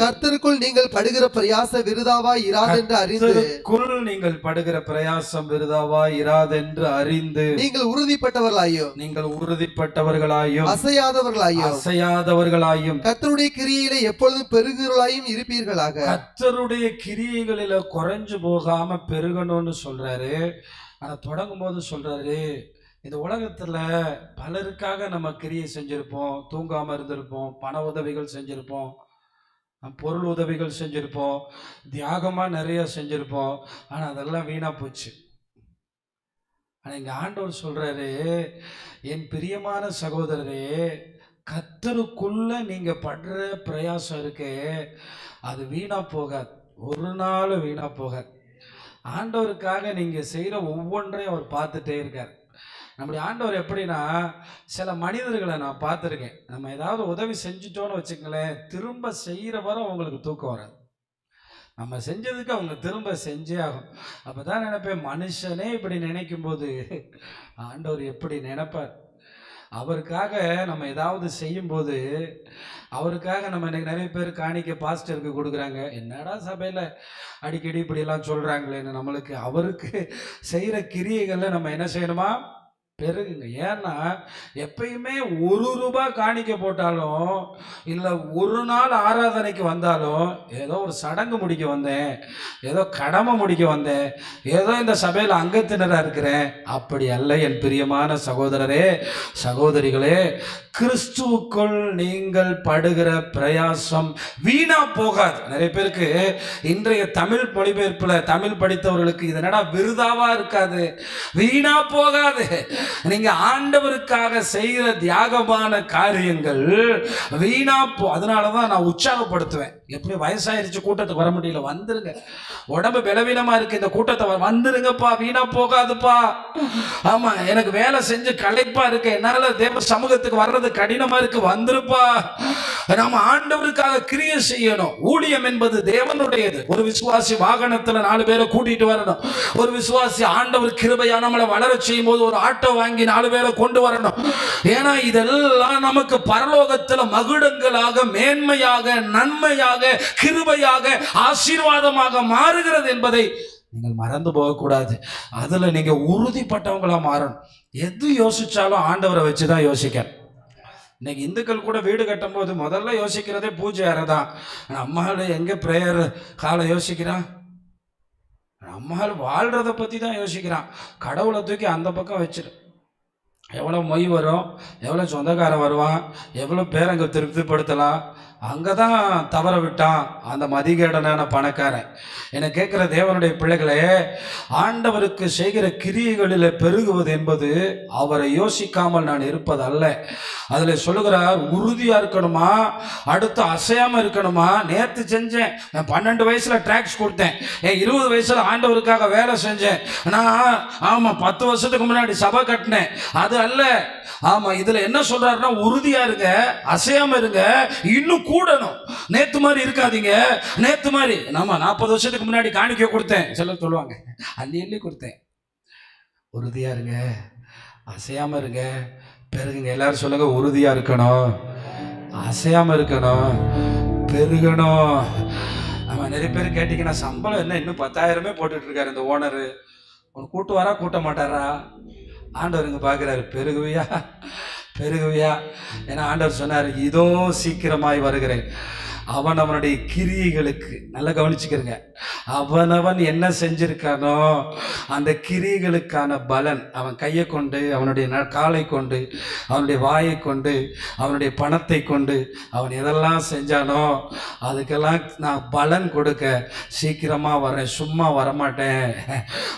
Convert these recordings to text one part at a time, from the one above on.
கர்த்தருக்குள் நீங்கள் படுகிற பிரயாச விருதாவாய் இராதென்று அறிந்து. நீங்கள் படுகிற பிரயாசம் விருதாவா இராதென்று அறிந்து. நீங்கள் உறுதிப்பட்டவர்களாயும் நீங்கள் உறுதிப்பட்டவர்களாயும். அசையாதவர்களாயும் அசையாதவர்களாயும். கர்த்தருடைய கிரியையிலே எப்பொழுதும் பெருகிறவர்களாயும் இருப்பீர்களாக. கர்த்தருடைய கிரியைகளில குறைஞ்சு போகாம பெருகணும்னு சொல்றாரு. ஆனா தொடங்கும் போது சொல்றாரு இந்த உலகத்துல பலருக்காக நம்ம கிரியை செஞ்சிருப்போம் தூங்காம இருந்திருப்போம் பண உதவிகள் செஞ்சிருப்போம் பொருள் உதவிகள் செஞ்சுருப்போம். தியாகமாக நிறைய செஞ்சுருப்போம். ஆனால் அதெல்லாம் வீணாக போச்சு. ஆனால் எங்கள் ஆண்டவர் சொல்கிறாரு என் பிரியமான சகோதரரே கத்தருக்குள்ள நீங்கள் படுற பிரயாசம் இருக்கே அது வீணாக போகாது. ஒரு நாள் வீணாக போகாது. ஆண்டவருக்காக நீங்கள் செய்கிற ஒவ்வொன்றையும் அவர் பார்த்துட்டே இருக்கார். நம்முடைய ஆண்டவர் எப்படின்னா சில மனிதர்களை நான் பார்த்துருக்கேன். நம்ம ஏதாவது உதவி செஞ்சுட்டோன்னு வச்சுங்களேன் திரும்ப செய்கிற வரை அவங்களுக்கு தூக்கம் வராது. நம்ம செஞ்சதுக்கு அவங்க திரும்ப செஞ்சே ஆகும். அப்போ தான் நினைப்பேன் மனுஷனே இப்படி நினைக்கும் போது ஆண்டவர் எப்படி நினைப்பார்? அவருக்காக நம்ம ஏதாவது செய்யும்போது அவருக்காக நம்ம இன்னைக்கு நிறைய பேர் காணிக்க பாஸ்டருக்கு கொடுக்குறாங்க. என்னடா சபையில் அடிக்கடி இப்படியெல்லாம் சொல்கிறாங்களேன்னு நம்மளுக்கு அவருக்கு செய்கிற கிரியைகளில் நம்ம என்ன செய்யணுமா? பெருகுங்க. ஏன்னா எப்பயுமே ஒரு ரூபாய் காணிக்க போட்டாலும் இல்லை ஒரு நாள் ஆராதனைக்கு வந்தாலும் ஏதோ ஒரு சடங்கு முடிக்க வந்தேன் ஏதோ கடமை முடிக்க வந்தேன் ஏதோ இந்த சபையில் அங்கத்தினராக இருக்கிறேன். அப்படி அல்ல என் பிரியமான சகோதரரே சகோதரிகளே கிறிஸ்துவுக்குள் நீங்கள் படுகிற பிரயாசம் வீணா போகாது. நிறைய பேருக்கு இன்றைய தமிழ் மொழிபெயர்ப்பில் தமிழ் படித்தவர்களுக்கு இது என்னடா விருதாவாக இருக்காது? வீணா போகாது. நீங்க ஆண்டவருக்காக செய்கிற தியாகமான காரியங்கள் வீணா போ அதனாலதான் நான் உற்சாகப்படுத்துவேன். எப்படி வயசாயிருச்சு கூட்டத்துக்கு வர முடியல. வந்துருங்க. உடம்பு பலவீனமா இருக்கு. இந்த கூட்டத்தை வந்துருங்கப்பா. வீணா போகாதுப்பா. ஆமா எனக்கு வேலை செஞ்சு களைப்பா இருக்கு. என்னால தேவ சமூகத்துக்கு வர்றது கடினமா இருக்கு. வந்துருப்பா. நாம ஆண்டவருக்காக கிரிய செய்யணும். ஊழியம் என்பது தேவனுடையது. ஒரு விசுவாசி வாகனத்துல நாலு பேரை கூட்டிட்டு வரணும். ஒரு விசுவாசி ஆண்டவர் கிருபையா நம்மளை வளர செய்யும் போது ஒரு ஆட்டோ வாங்கி நாலு பேரை கொண்டு வரணும். ஏன்னா இதெல்லாம் நமக்கு பரலோகத்தில் மகுடங்களாக மேன்மையாக நன்மையாக கிருபையாக ஆசீர்வாதமாக மாறுகிறது என்பதை நீங்கள் மறந்து போகக்கூடாது. அதில் நீங்கள் உறுதிப்பட்டவங்களா மாறணும். எது யோசிச்சாலும் ஆண்டவரை வச்சு தான் யோசிக்க இன்னைக்கு இந்துக்கள் கூட வீடு கட்டும்போது முதல்ல யோசிக்கிறதே பூஜை அறை தான் ஆனா எங்கே ப்ரேயர் காலை யோசிக்கிறான்? நம்மால் வாழ்கிறத பற்றி தான் யோசிக்கிறான். கடவுளை தூக்கி அந்த பக்கம் வச்சிரு. எவ்வளோ மொய் வரும்? எவ்வளோ சொந்தக்காரன் வருவான்? எவ்வளோ பேர் அங்கே திருப்திப்படுத்தலாம்? அங்கே தான் தவற விட்டான் அந்த மதிகேடனான பணக்காரன். என்னை கேட்குற தேவனுடைய பிள்ளைகளே ஆண்டவருக்கு செய்கிற கிரியைகளில் பெருகுவது என்பது அவரை யோசிக்காமல் நான் இருப்பது அல்ல அதில் சொல்லுகிறார் உறுதியாக இருக்கணுமா? அடுத்து அசையாமல் இருக்கணுமா? நேற்று செஞ்சேன். நான் பன்னெண்டு வயசில் ட்ராக்ஸ் கொடுத்தேன். என் இருபது வயசில் ஆண்டவருக்காக வேலை செஞ்சேன். நான் ஆமாம் பத்து வருஷத்துக்கு முன்னாடி சபை கட்டினேன். அது அல்ல. ஆமாம் இதில் என்ன சொல்கிறாருன்னா உறுதியாக இருங்க அசையாமல் இருங்க. இன்னும் கூடணும். நேத்து மாதிரி இருக்காதீங்க. நேத்து மாதிரி நாம நாற்பது வருஷத்துக்கு முன்னாடி காணிக்க கொடுத்தேன். சிலர் சொல்லுவாங்க அள்ளி அள்ளி கொடுத்தேன். உறுதியா இருங்க. அசையாம இருங்க. பெருகுங்க. எல்லாரும் சொல்லுங்க உறுதியா இருக்கணும். அசையாம இருக்கணும். பெருகணும். நம்ம நிறைய பேர் கேட்டீங்கன்னா சம்பளம் என்ன? இன்னும் பத்தாயிரமே போட்டுட்டு இருக்காரு இந்த ஓனரு. உன் கூட்டு வரா கூட்ட மாட்டாரா? ஆண்டவர் பார்க்குறாரு பெருகுவியா? பெருகுவியா? ஏன்னா ஆண்டவர் சொன்னார் இதோ சீக்கிரமாய் வருகிறேன். அவன் அவனுடைய கிரியைகளுக்கு நல்லா கவனிச்சுக்கிறங்க. அவனவன் என்ன செஞ்சிருக்கானோ அந்த கிரியைகளுக்கான பலன் அவன் கையை கொண்டு அவனுடைய ந- காலை கொண்டு அவனுடைய வாயை கொண்டு அவனுடைய பணத்தை கொண்டு அவன் எதெல்லாம் செஞ்சானோ அதுக்கெல்லாம் நான் பலன் கொடுக்க சீக்கிரமாக வரேன் சும்மா வரமாட்டேன்.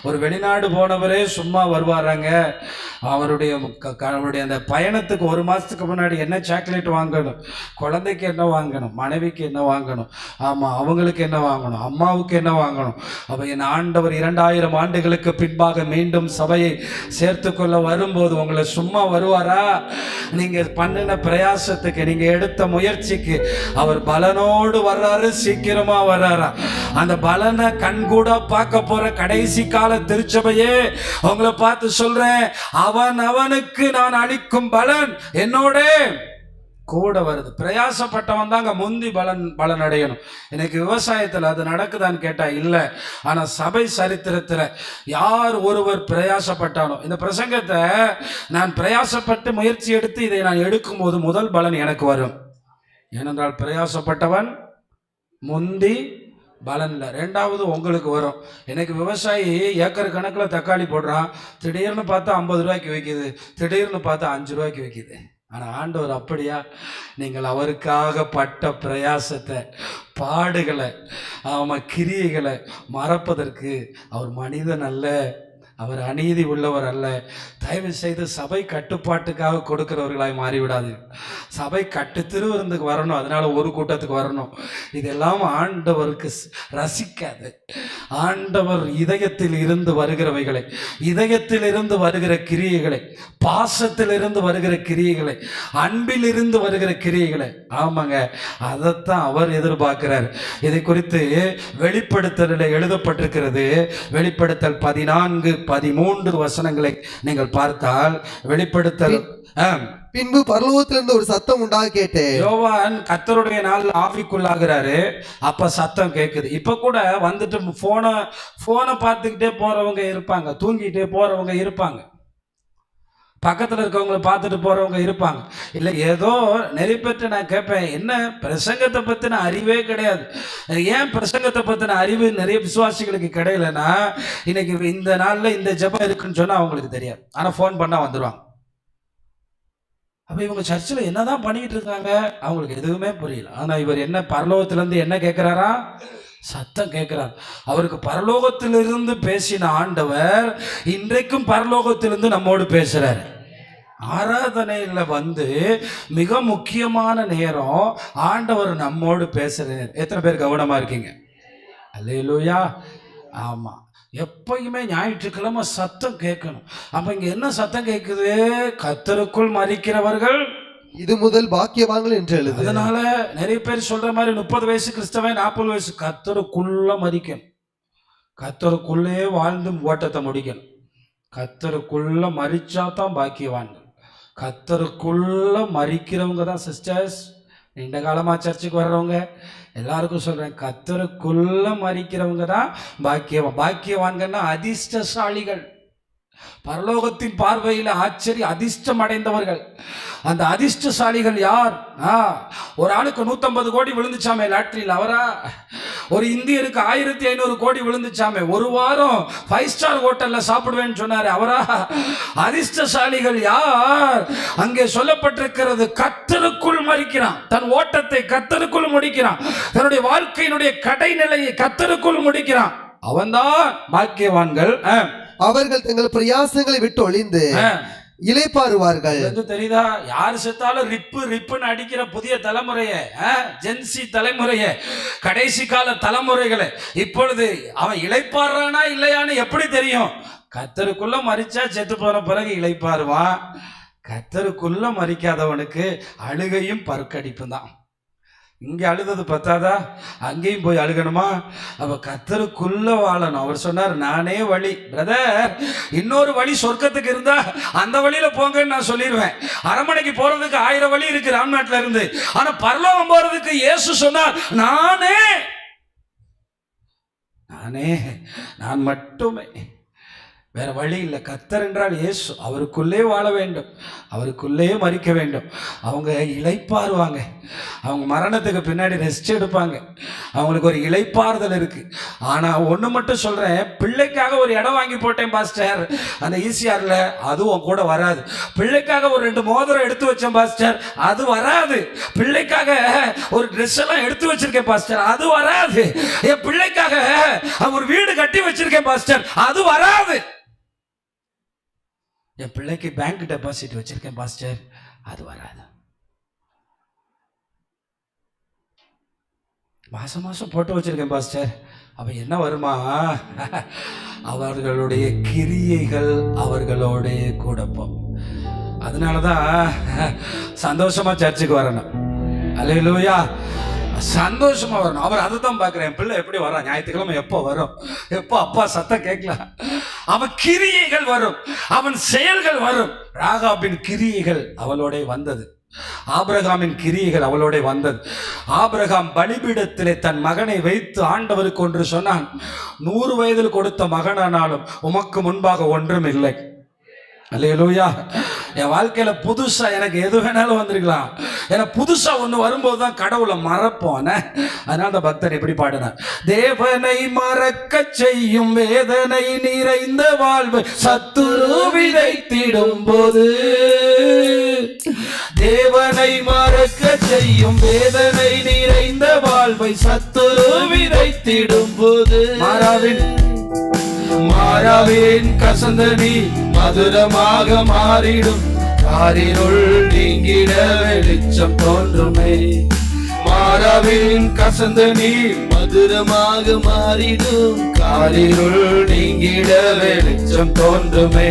ஒரு வெளிநாடு போனவரே சும்மா வருவாராங்க. அவருடைய க- அவருடைய அந்த பயணத்துக்கு ஒரு மாதத்துக்கு முன்னாடி என்ன சாக்லேட் வாங்கணும் குழந்தைக்கு என்ன வாங்கணும் மனைவிக்கு என்ன வாங்கணும்? ஆமா அவங்களுக்கு என்ன வாங்கணும்? அம்மாவுக்கு என்ன வாங்கணும்? அப்ப என் ஆண்டவர் இரண்டாயிரம் ஆண்டுகளுக்கு பின்பாக மீண்டும் சபையை சேர்த்து கொள்ள வரும்போது உங்களை சும்மா வருவாரா? நீங்க பண்ணின பிரயாசத்துக்கு நீங்க எடுத்த முயற்சிக்கு அவர் பலனோடு வர்றாரு சீக்கிரமா வர்றாரா? அந்த பலனை கண்கூட பார்க்க போற கடைசி கால திருச்சபையே உங்களை பார்த்து சொல்றேன் அவன் அவனுக்கு நான் அளிக்கும் பலன் என்னோட. கூட வருது. பிரயாசப்பட்டவன் தாங்க முந்தி பலன் பலன் அடையணும் இன்னைக்கு விவசாயத்தில் அது நடக்குதான்னு கேட்டால் இல்லை. ஆனால் சபை சரித்திரத்தில் யார் ஒருவர் பிரயாசப்பட்டானோ இந்த பிரசங்கத்தை நான் பிரயாசப்பட்டு முயற்சி எடுத்து இதை நான் எடுக்கும்போது முதல் பலன் எனக்கு வரும். ஏனென்றால் பிரயாசப்பட்டவன் முந்தி பலனில் ரெண்டாவது உங்களுக்கு வரும். எனக்கு விவசாயி ஏக்கர் கணக்கில் தக்காளி போடுறான் திடீர்னு பார்த்தா ஐம்பது ரூபாய்க்கு விற்கிது திடீர்னு பார்த்தா அஞ்சு ரூபாய்க்கு விற்கிது ஆனால் ஆண்டவர் அப்படியா? நீங்கள் அவருக்காக பட்ட பிரயாசத்தை பாடுகளை அவன் கிரியைகளை மறப்பதற்கு அவர் மனிதன் அல்ல. அவர் அநீதி உள்ளவர் அல்ல. தயவு செய்து சபை கட்டுப்பாட்டுக்காக கொடுக்கிறவர்களாய் மாறிவிடாது சபை கட்டுத்திருவிருந்துக்கு வரணும் அதனால ஒரு கூட்டத்துக்கு வரணும். இதெல்லாம் ஆண்டவருக்கு ரசிக்காது. ஆண்டவர் இதயத்தில் இருந்து வருகிறவைகளை இதயத்தில் இருந்து வருகிற கிரியைகளை பாசத்தில் இருந்து வருகிற கிரியைகளை அன்பில் இருந்து வருகிற கிரியைகளை ஆமாங்க அதைத்தான் அவர் எதிர்பார்க்கிறார். இதை குறித்து வெளிப்படுத்தலில் எழுதப்பட்டிருக்கிறது வெளிப்படுத்தல் பதினான்கு பதிமூன்று வசனங்களை நீங்கள் பார்த்தால் வெளிப்படுத்தல். பின்பு பரலோகத்திலிருந்து ஒரு சத்தம் உண்டாக கேட்டேன். யோவான் கத்தருடைய நாள் ஆவிக்குள்ளாகிறாரு. அப்ப சத்தம் கேட்குது இப்ப கூட வந்துட்டு போனை போனை பார்த்துக்கிட்டே போறவங்க இருப்பாங்க தூங்கிட்டே போறவங்க இருப்பாங்க. பக்கத்தில் இருக்கவங்கள பார்த்துட்டு போகிறவங்க இருப்பாங்க. இல்லை ஏதோ நிறைய நான் கேட்பேன். என்ன பிரசங்கத்தை பற்றின அறிவே கிடையாது. ஏன் பிரசங்கத்தை பற்றின அறிவு நிறைய விசுவாசிகளுக்கு கிடையலன்னா இன்னைக்கு இந்த நாளில் இந்த ஜபம் இருக்குன்னு சொன்னால் அவங்களுக்கு தெரியாது. ஆனால் ஃபோன் பண்ணால் வந்துடுவாங்க அப்போ இவங்க சர்ச்சில் என்னதான் பண்ணிக்கிட்டு இருக்காங்க அவங்களுக்கு எதுவுமே புரியல. ஆனால் இவர் என்ன பரலோகத்துலேருந்து என்ன கேட்குறாரா சத்தம் கேட்கிறார். அவருக்கு பரலோகத்திலிருந்து பேசின ஆண்டவர் இன்றைக்கும் பரலோகத்திலிருந்து நம்மோடு பேசுறாரு. ஆராதனையில் வந்து மிக முக்கியமான நேரம் ஆண்டவர் நம்மோடு பேசுறாரு. எத்தனை பேர் கவனமா இருக்கீங்க? அல்லேலூயா. ஆமா. எப்பயுமே ஞாயிற்றுக்கிழமை சத்தம் கேட்கணும். அப்ப இங்க என்ன சத்தம் கேட்குது? கத்தருக்குள் மறிக்கிறவர்கள் இது முதல் பாக்கியவான்கள் என்று எழுது. அதனால நிறைய பேர் சொல்ற மாதிரி முப்பது வயசு கிறிஸ்தவன் நாற்பது வயசு கத்தருக்குள்ள மதிக்கணும். கத்தருக்குள்ளே வாழ்ந்து ஓட்டத்தை முடிக்கணும். கத்தருக்குள்ள மறிச்சா தான் பாக்கியவான்கள். கத்தருக்குள்ள மறிக்கிறவங்க தான் சிஸ்டர்ஸ் நீண்ட காலமாக சர்ச்சுக்கு வர்றவங்க எல்லாருக்கும் சொல்கிறேன் கத்தருக்குள்ள மறிக்கிறவங்க தான் பாக்கியவான் பாக்கியவான்கள்னா அதிர்ஷ்டசாலிகள். பரலோகத்தின் பார்வையில் ஆச்சரிய அதிர்ஷ்டம் அடைந்தவர்கள். அந்த அதிர்ஷ்டசாலிகள் யார்? ஆ, ஒரு ஆளுக்கு நூத்தம்பது கோடி விழுந்துச்சாமே லாட்ரியில் அவரா? ஒரு இந்தியருக்கு ஆயிரத்தி ஐநூறு கோடி விழுந்துச்சாமே ஒரு வாரம் ஃபைவ் ஸ்டார் ஹோட்டல்ல சாப்பிடுவேன்னு சொன்னாரு அவரா? அதிர்ஷ்டசாலிகள் யார்? அங்கே சொல்லப்பட்டிருக்கிறது கத்தருக்குள் மறிக்கிறான் தன் ஓட்டத்தை கத்தருக்குள் முடிக்கிறான். தன்னுடைய வாழ்க்கையினுடைய கடைநிலையை கத்தருக்குள் முடிக்கிறான். அவன்தான் பாக்கியவான்கள் அவர்கள் தங்கள் பிரயாசங்களை விட்டு ஒளிந்து. இலைப்பாறுவார்கள் வந்து தெரியுதா? யார் செத்தாலும் ரிப்பு ரிப்புன்னு அடிக்கிற புதிய தலைமுறைய ஜென்சி தலைமுறைய கடைசி கால தலைமுறைகளை. இப்பொழுது அவன் இளைப்பாடுறானா இல்லையான்னு எப்படி தெரியும்? கத்தருக்குள்ள மறிச்சா செத்து போன பிறகு இளைப்பாருவான் கத்தருக்குள்ள மறிக்காதவனுக்கு அழுகையும் பற்கடிப்பு தான். இங்கே அழுதது பத்தாதா? அங்கேயும் போய் அழுகணுமா? அவ கத்தருக்குள்ள வாழணும். அவர் சொன்னார் நானே வழி. பிரதர் இன்னொரு வழி சொர்க்கத்துக்கு இருந்தா அந்த வழியில போங்கன்னு நான் சொல்லிடுவேன். அரண்மனைக்கு போறதுக்கு ஆயிரம் வழி இருக்கு ராம்நாட்டுல இருந்து. ஆனா பரலோகம் போறதுக்கு இயேசு சொன்னார் நானே நானே நான் மட்டுமே. வேற வழி இல்லை. கத்தர் என்றால் இயேசு அவருக்குள்ளே வாழ வேண்டும். அவருக்குள்ளே மறிக்க வேண்டும். அவங்க இழைப்பாருவாங்க அவங்க மரணத்துக்கு பின்னாடி ரெஸ்ட் எடுப்பாங்க. அவங்களுக்கு ஒரு இழைப்பாறுதல் இருக்கு. ஆனா ஒன்று மட்டும் சொல்றேன். பிள்ளைக்காக ஒரு இடம் வாங்கி போட்டேன் பாஸ்டர். அந்த ஈசிஆர்ல அதுவும் கூட வராது. பிள்ளைக்காக ஒரு ரெண்டு மோதிரம் எடுத்து வச்சேன் பாஸ்டர். அது வராது. பிள்ளைக்காக ஒரு ட்ரெஸ் எல்லாம் எடுத்து வச்சிருக்கேன் பாஸ்டர். அது வராது. என் பிள்ளைக்காக ஒரு வீடு கட்டி வச்சிருக்கேன் பாஸ்டர். அது வராது. என் பிள்ளைக்கு பேங்க் டெபாசிட் வச்சிருக்கேன் பாஸ்டர் அது வராது. மாசம் மாசம் போட்டு வச்சிருக்கேன் பாஸ்டர் அவன் என்ன வருமா? அவர்களுடைய கிரியைகள் அவர்களோட கூட அதனாலதான் சந்தோஷமா சர்ச்சுக்கு வரணும். அல்லேலூயா சந்தோஷமா வரணும். அவர் அதை தான் பார்க்குறேன் என் பிள்ளை எப்படி வரான் ஞாயிற்றுக்கிழமை எப்போ வரும்? எப்போ அப்பா சத்தம் கேட்கலாம் அவன் கிரியைகள் வரும். அவன் செயல்கள் வரும். ராகாபின் கிரியைகள் அவளோட வந்தது. ஆபிரகாமின் கிரியைகள் அவளோட வந்தது. ஆபிரகாம் பலிபீடத்திலே தன் மகனை வைத்து ஆண்டவருக்கு ஒன்று சொன்னான். நூறு வயதில் கொடுத்த மகனானாலும் உமக்கு முன்பாக ஒன்றும் இல்லை அல்லேலூயா. என் வாழ்க்கையில புதுசா எனக்கு எது வேணாலும் வந்திருக்கலாம். ஏன்னா புதுசா ஒன்று வரும்போது தான் கடவுளை மறப்போம் அதனால அந்த பக்தர் எப்படி பாடினார்? தேவனை மறக்க செய்யும் வேதனை நிறைந்த வாழ்வு சத்துரு விதைத்திடும் போது தேவனை மறக்க செய்யும் வேதனை நிறைந்த வாழ்வை சத்துரு விதைத்திடும் போது மாறாவின் மாறாவேன் கசந்த நீ மதுரமாக மாறிடும். காரினுள் நீங்கிட வெளிச்சம் தோன்றுமே. மாறாவின் கசந்தனி மதுரமாக மாறிடும். காரிருள் நீங்கிட வெளிச்சம் தோன்றுமே.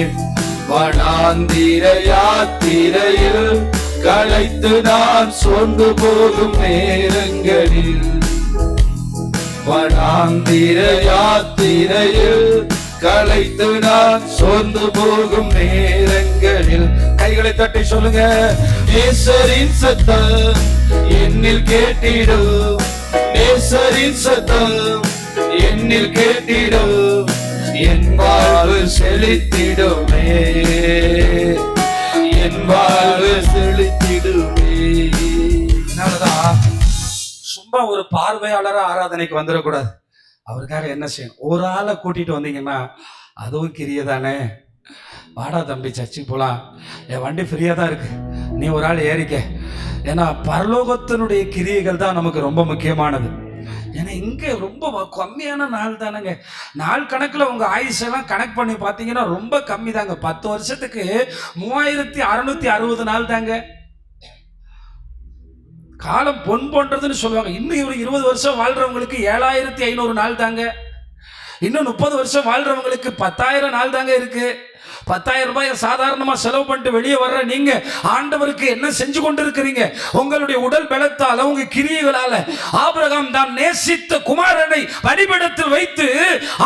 வனாந்திர யாத்திரையில் களைத்து நான் சொந்து போகும் நேரங்களில். வனாந்திர யாத்திரையில் களைத்து நான் சோர்ந்து போகும் நேரங்களில். கைகளை தட்டி சொல்லுங்க. நேசரின் சத்தம் என்னில் கேட்டிடும். நேசரின் சத்தம் என்னில் கேட்டிடும். என் வாழ்வு செழித்திடுமே. என் வாழ்வு செழித்திடுமே. சும்மா ஒரு பார்வையாளரா ஆராதனைக்கு வந்துடக்கூடாது. அவருக்காக என்ன செய்யணும்? ஒரு ஆளை கூட்டிட்டு வந்தீங்கன்னா அதுவும் கிரிய தானே வாடா தம்பி சர்ச்சுக்கு போகலாம் என் வண்டி ஃப்ரீயாக தான் இருக்கு. நீ ஒரு ஆள் ஏறிக்க. ஏன்னா பரலோகத்தினுடைய கிரியைகள் தான் நமக்கு ரொம்ப முக்கியமானது. ஏன்னா இங்கே ரொம்ப வ- கம்மியான நாள் தானேங்க. நாள் கணக்கில் உங்கள் ஆயுஷெல்லாம் கணக்கு பண்ணி பார்த்தீங்கன்னா ரொம்ப கம்மி தாங்க பத்து வருஷத்துக்கு மூவாயிரத்தி அறுநூத்தி அறுபது நாள் தாங்க. காலம் பொன் போன்றதுன்னு சொல்லுவாங்க. இன்னும் ஒரு இருபது வருஷம் வாழ்றவங்களுக்கு ஏழாயிரத்தி ஐநூறு நாள் தாங்க. இன்னும் முப்பது வருஷம் வாழ்றவங்களுக்கு பத்தாயிரம் நாள் தாங்க இருக்கு. பத்தாயிரம் ரூபாயை சாதாரணமா செலவு பண்ணிட்டு வெளியே வர்ற நீங்க ஆண்டவருக்கு என்ன செஞ்சு கொண்டு இருக்கிறீங்க உங்களுடைய உடல் பலத்தால உங்க கிரியைகளால ஆபிரகாம் தான் நேசித்த குமாரனை பலிபீடத்தில் வைத்து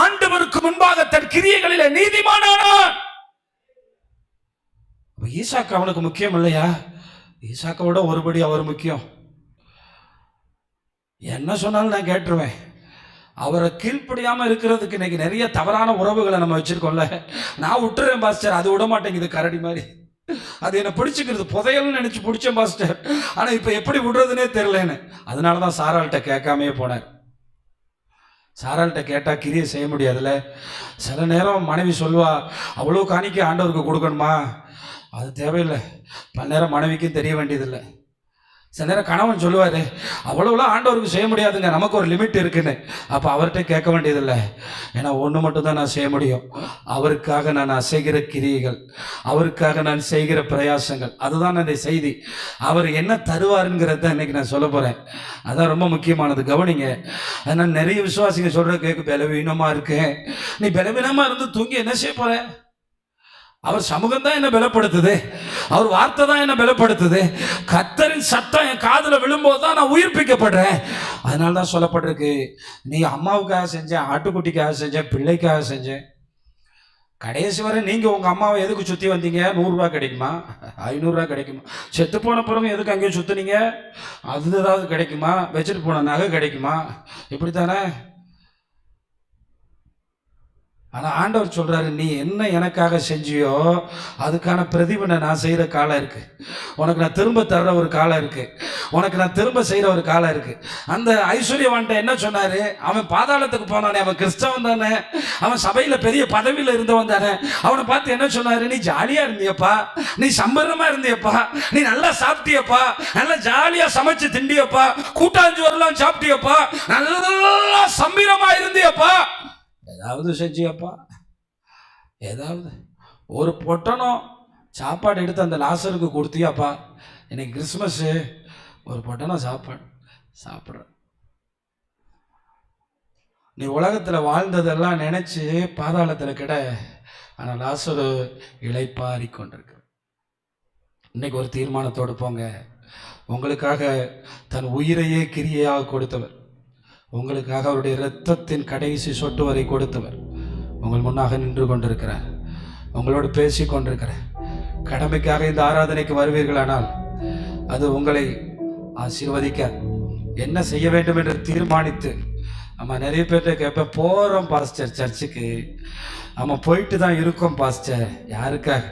ஆண்டவருக்கு முன்பாக தன் கிரியைகளில நீதிமானானான். ஈசாக்கு அவனுக்கு முக்கியம் இல்லையா? ஈசாக்கோட ஒருபடி அவர் முக்கியம். என்ன சொன்னாலும் நான் கேட்டுருவேன். அவரை கீழ்ப்படியாமல் இருக்கிறதுக்கு இன்னைக்கு நிறைய தவறான உறவுகளை நம்ம வச்சுருக்கோம்ல. நான் விட்டுறேன் பாஸ்டர். அது விட மாட்டேங்குது கரடி மாதிரி. அது என்னை பிடிச்சிக்கிறது புதையல்னு நினச்சி பிடிச்சேன் பாஸ்டர். ஆனால் இப்போ எப்படி விடுறதுனே தெரிலன்னு அதனால தான் சாராள்கிட்ட கேட்காமே போனார். சாராள்கிட்ட கேட்டால் கிரியை செய்ய முடியாதுல்ல. சில நேரம் மனைவி சொல்லுவா அவ்வளோ காணிக்க ஆண்டவருக்கு கொடுக்கணுமா? அது தேவையில்லை. பல நேரம் மனைவிக்கும் தெரிய வேண்டியதில்லை. சில நேரம் கணவன் சொல்லுவார் அவ்வளோலாம் ஆண்டவருக்கு செய்ய முடியாதுங்க நமக்கு ஒரு லிமிட் இருக்குன்னு. அப்போ அவர்கிட்ட கேட்க வேண்டியதில்லை. ஏன்னா ஒன்று மட்டும் தான் நான் செய்ய முடியும். அவருக்காக நான் அசைகிற கிரியைகள் அவருக்காக நான் செய்கிற பிரயாசங்கள் அதுதான் அந்த செய்தி. அவர் என்ன தருவாருங்கிறத இன்னைக்கு நான் சொல்ல போகிறேன் அதான் ரொம்ப முக்கியமானது. கவனிங்க அதனால் நிறைய விசுவாசிங்க சொல்கிற கேட்க பலவீனமாக இருக்கேன் நீ பலவீனமாக இருந்து தூங்கி என்ன செய்ய போகிறேன் அவர் சமூகம் தான் என்ன பலப்படுத்துது. அவர் வார்த்தை தான் என்ன பலப்படுத்துது. கத்தரின் சத்தம் என் காதில் விழும்போது தான் நான் உயிர்ப்பிக்கப்படுறேன். அதனால தான் சொல்லப்பட்டிருக்கு நீ அம்மாவுக்காக செஞ்சேன் ஆட்டுக்குட்டிக்காக செஞ்சேன் பிள்ளைக்காக செஞ்சேன் கடைசி வரை நீங்கள் உங்கள் அம்மாவை எதுக்கு சுற்றி வந்தீங்க? நூறுரூவா கிடைக்குமா? ஐநூறுரூவா கிடைக்குமா? செத்து போன பிறகு எதுக்கு அங்கேயும் சுற்றுனீங்க அது ஏதாவது கிடைக்குமா? வச்சுட்டு போன நகை கிடைக்குமா? இப்படி தானே ஆனால் ஆண்டவர் சொல்கிறாரு நீ என்ன எனக்காக செஞ்சியோ அதுக்கான பிரதிபனை நான் செய்கிற காலம் இருக்குது உனக்கு நான் திரும்ப தர்ற ஒரு காலம் இருக்குது உனக்கு நான் திரும்ப செய்கிற ஒரு காலம் இருக்குது அந்த ஐஸ்வர்யவான்ட்ட என்ன சொன்னார்? அவன் பாதாளத்துக்கு போனானே அவன் கிறிஸ்தவன் தானே. அவன் சபையில் பெரிய பதவியில் இருந்தவன் தானே. அவனை பார்த்து என்ன சொன்னார்? நீ ஜாலியாக இருந்தியப்பா. நீ சம்பரணமா இருந்தியப்பா. நீ நல்லா சாப்பிட்டியப்பா. நல்லா ஜாலியாக சமைச்சு திண்டியப்பா. கூட்டாஞ்சோரெல்லாம் சாப்பிட்டியப்பா. நல்லா சம்பீரமாக இருந்தியப்பா. ஏதாவது செஞ்சியப்பா. ஏதாவது ஒரு பொட்டணம் சாப்பாடு எடுத்து அந்த லாசருக்கு கொடுத்தியாப்பா. இன்னைக்கு கிறிஸ்மஸ்ஸு ஒரு பொட்டணம் சாப்பாடு சாப்பிட்ற. நீ உலகத்தில் வாழ்ந்ததெல்லாம் நினச்சி பாதாளத்தில் கிட. ஆனால் லாசரு இளைப்பாரி கொண்டிருக்கு இன்னைக்கு ஒரு தீர்மானத்தோடு போங்க. உங்களுக்காக தன் உயிரையே கிரியையாக கொடுத்தவர். உங்களுக்காக அவருடைய இரத்தத்தின் கடைசி சொட்டு வரை கொடுத்தவர். உங்கள் முன்னாக நின்று கொண்டிருக்கிறார். உங்களோடு பேசி கொண்டிருக்கிறார் கடமைக்காக இந்த ஆராதனைக்கு வருவீர்களானால் அது உங்களை ஆசீர்வதிக்க என்ன செய்ய வேண்டும் என்று தீர்மானித்து நம்ம நிறைய பேர்கிட்ட கேட்பேன் போகிறோம் பாஸ்டர் சர்ச்சுக்கு. நம்ம போயிட்டு தான் இருக்கோம் பாஸ்டர். யாருக்காக?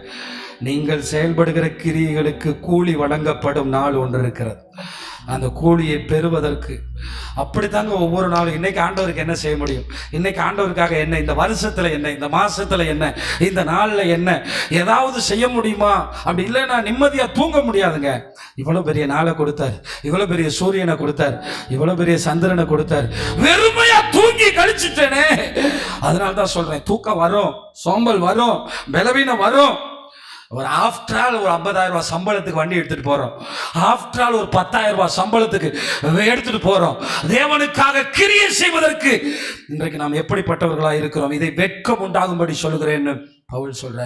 நீங்கள் செயல்படுகிற கிரியைகளுக்கு கூலி வழங்கப்படும் நாள் ஒன்று இருக்கிறது. அந்த கூலியை பெறுவதற்கு. அப்படித்தாங்க ஒவ்வொரு நாளும் இன்னைக்கு ஆண்டவருக்கு என்ன செய்ய முடியும்? இன்னைக்கு ஆண்டவருக்காக என்ன இந்த வருஷத்துல என்ன இந்த மாசத்துல என்ன இந்த நாள்ல என்ன ஏதாவது செய்ய முடியுமா? அப்படி இல்லைன்னா நிம்மதியா தூங்க முடியாதுங்க. இவ்வளவு பெரிய நாளை கொடுத்தார். இவ்வளவு பெரிய சூரியனை கொடுத்தார். இவ்வளவு பெரிய சந்திரனை கொடுத்தார். வெறுமையா தூங்கி கழிச்சிட்டேனே. அதனால தான் சொல்றேன் தூக்கம் வரும் சோம்பல் வரும் பலவீனம் வரும். ஒரு ஆஃப்டர் ஆல் ஒரு 50000 ரூபாய் சம்பளத்துக்கு வண்டி எடுத்துட்டு போறோம். ஆஃப்டர் ஆல் ஒரு 10000 ரூபாய் சம்பளத்துக்கு எடுத்துட்டு போறோம். தேவனுக்காக கிரியை செய்வதற்கு இன்றைக்கு நாம் எப்படிப்பட்டவர்களாக இருக்கிறோம்? இதை வெட்கம் உண்டாகும்படி சொல்லுகிறேன்னு பவுல் சொல்றாரு.